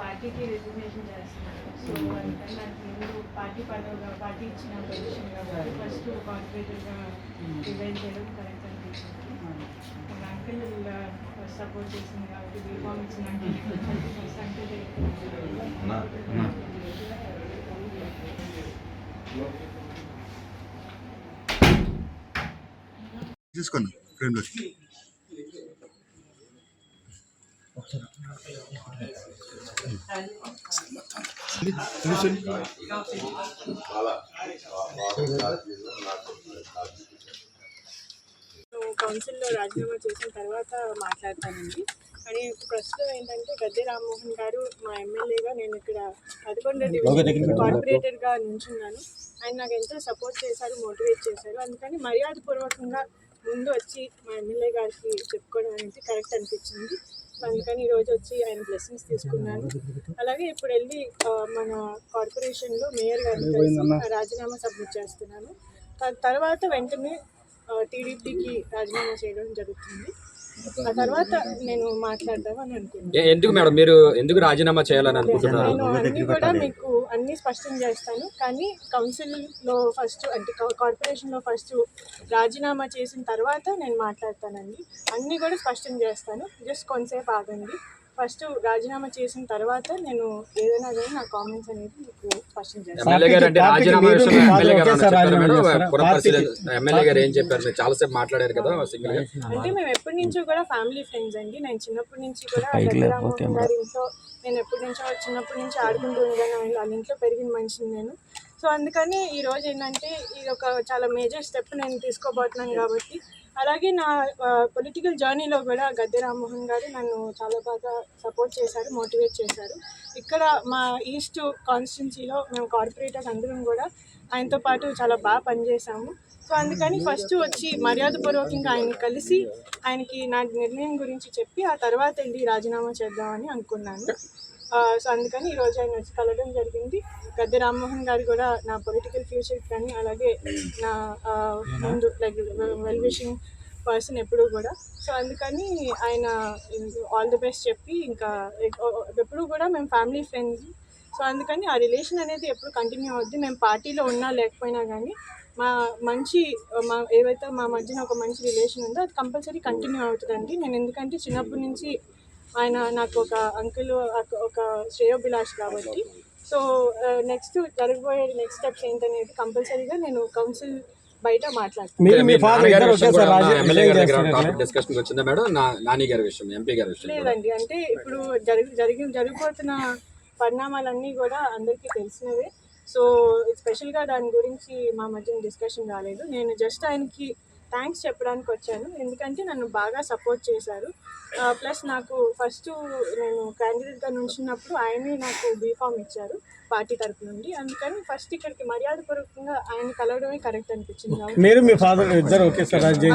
పార్టీకి రిజిగ్నేషన్ చేస్తున్నాను సో అందుకని నాకు ముందు పార్టీ పదవి పార్టీ ఇచ్చిన పొజిషన్ కాబట్టి ఫస్ట్ కార్పొరేటర్గా రిజైన్ చేయడం కరెక్ట్ అనిపించింది. మన అంకుల్ ఫస్ట్ సపోర్ట్ చేసింది కాబట్టి బీఫామ్ ఇచ్చిన ఫస్ట్ అంకుల్ తీసుకోండి ఫ్రేమ్లో కౌన్సిల్లో రాజీనామా చేసిన తర్వాత మాట్లాడతానండి. అని ప్రస్తుతం ఏంటంటే గద్దె రామ్మోహన్ గారు మా ఎమ్మెల్యేగా నేను ఇక్కడ పదకొండో డివిజన్ కార్పొరేటర్గా నుంచున్నాను. ఆయన నాకు ఎంతో సపోర్ట్ చేశారు మోటివేట్ చేశారు. అందుకని మర్యాదపూర్వకంగా ముందు వచ్చి మా ఎమ్మెల్యే గారికి చెప్పుకోవడం అనేది కరెక్ట్ అనిపించింది. అందుకని ఈరోజు వచ్చి ఆయన బ్లెస్సింగ్స్ తీసుకున్నాను అలాగే ఇప్పుడు వెళ్ళి మన కార్పొరేషన్లో మేయర్ గారిని కలిసి రాజీనామా సబ్మిట్ చేస్తున్నాను. తర్వాత వెంటనే టీడీపీకి రాజీనామా చేయడం జరుగుతుంది. ఆ తర్వాత నేను మాట్లాడదామని అనుకున్నాను ఎందుకు మేడం? మీరు ఎందుకు రాజీనామా చేయాలని అనుకుంటున్నారు? నేను అన్ని కూడా మీకు అన్నీ స్పష్టం చేస్తాను. కానీ కౌన్సిల్లో ఫస్ట్ అంటే కార్పొరేషన్లో ఫస్ట్ రాజీనామా చేసిన తర్వాత నేను మాట్లాడతానండి. అన్నీ కూడా స్పష్టం చేస్తాను. జస్ట్ కొంతసేపు ఆగండి. ఫస్ట్ రాజీనామా చేసిన తర్వాత నేను ఏదైనా కానీ నా కామెంట్స్ అనేది మీకు స్పష్టం చేస్తాను. ఎమ్మెల్యే గారు అంటే రాజీనామా విషయంలో ఎమ్మెల్యే గారు ఏమన్నా ఒకేసారి చెప్పారా మేడం. రాజీనామా చేస్తారా? పురపరిశీలన ఎమ్మెల్యే గారు ఏం చెప్పారు? మీరు చాలాసేపు మాట్లాడారు కదా సింగిల్గా అంటే మేము ఎప్పటి నుంచో కూడా ఫ్యామిలీ ఫ్రెండ్స్ అండి. నేను చిన్నప్పటి నుంచి కూడా గారి ఇంట్లో నేను ఎప్పటి నుంచో చిన్నప్పటి నుంచి ఆడుకుంటూ ఆయన వాళ్ళ ఇంట్లో పెరిగిన మనిషిని నేను. సో అందుకని ఈ రోజు ఏంటంటే ఇది ఒక చాలా మేజర్ స్టెప్ నేను తీసుకోబోతున్నాను కాబట్టి అలాగే నా పొలిటికల్ జర్నీలో కూడా గద్దె రామ్మోహన్ గారు నన్ను చాలా బాగా సపోర్ట్ చేశారు మోటివేట్ చేశారు. ఇక్కడ మా ఈస్ట్ కాన్స్టిట్యున్సీలో మేము కార్పొరేటర్స్ అందరం కూడా ఆయనతో పాటు చాలా బాగా పనిచేసాము సో అందుకని ఫస్ట్ వచ్చి మర్యాదపూర్వకంగా ఆయన్ని కలిసి ఆయనకి నా నిర్ణయం గురించి చెప్పి ఆ తర్వాత వెళ్ళి రాజీనామా చేద్దామని అనుకున్నాను. సో అందుకని ఈరోజు ఆయన వచ్చి కలవడం జరిగింది. గద్దె రామ్మోహన్ గారు కూడా నా పొలిటికల్ ఫ్యూచర్ కానీ అలాగే నా ముందు లైక్ వెల్ విషింగ్ పర్సన్ ఎప్పుడు కూడా. సో అందుకని ఆయన ఆల్ ది బెస్ట్ చెప్పి ఇంకా ఎప్పుడు కూడా మేము ఫ్యామిలీ ఫ్రెండ్స్. సో అందుకని ఆ రిలేషన్ అనేది ఎప్పుడు కంటిన్యూ అవుద్ది మేము పార్టీలో ఉన్నా లేకపోయినా కానీ మా మంచి మా ఏవైతే మా మధ్యన ఒక మంచి రిలేషన్ ఉందో అది కంపల్సరీ కంటిన్యూ అవుతుందండి. నేను ఎందుకంటే చిన్నప్పటి నుంచి ఆయన నాకు ఒక అంకుల్ ఒక శ్రేయోభిలాష్ కాబట్టి. సో నెక్స్ట్ జరగబోయే నెక్స్ట్ స్టెప్స్ ఏంటనేది కంపల్సరీగా నేను కౌన్సిల్ బయట. లేదండి అంటే ఇప్పుడు జరిగి జరిగి జరిగిపోతున్న పరిణామాలన్నీ కూడా అందరికీ తెలిసినవే. సో స్పెషల్గా దాని గురించి మా మధ్య డిస్కషన్ రాలేదు. నేను జస్ట్ ఆయనకి థ్యాంక్స్ చెప్పడానికి వచ్చాను ఎందుకంటే నన్ను బాగా సపోర్ట్ చేశారు. ప్లస్ నాకు ఫస్ట్ నేను క్యాండిడేట్గా నుంచున్నప్పుడు ఆయనే నాకు బీఫామ్ ఇచ్చారు పార్టీ తరపు నుండి. అందుకని ఫస్ట్ ఇక్కడికి మర్యాదపూర్వకంగా ఆయన కలవడమే కరెక్ట్ అనిపించింది. మీరు మీ ఫాదర్ ఇద్దరు ఒకేసారి రాజీ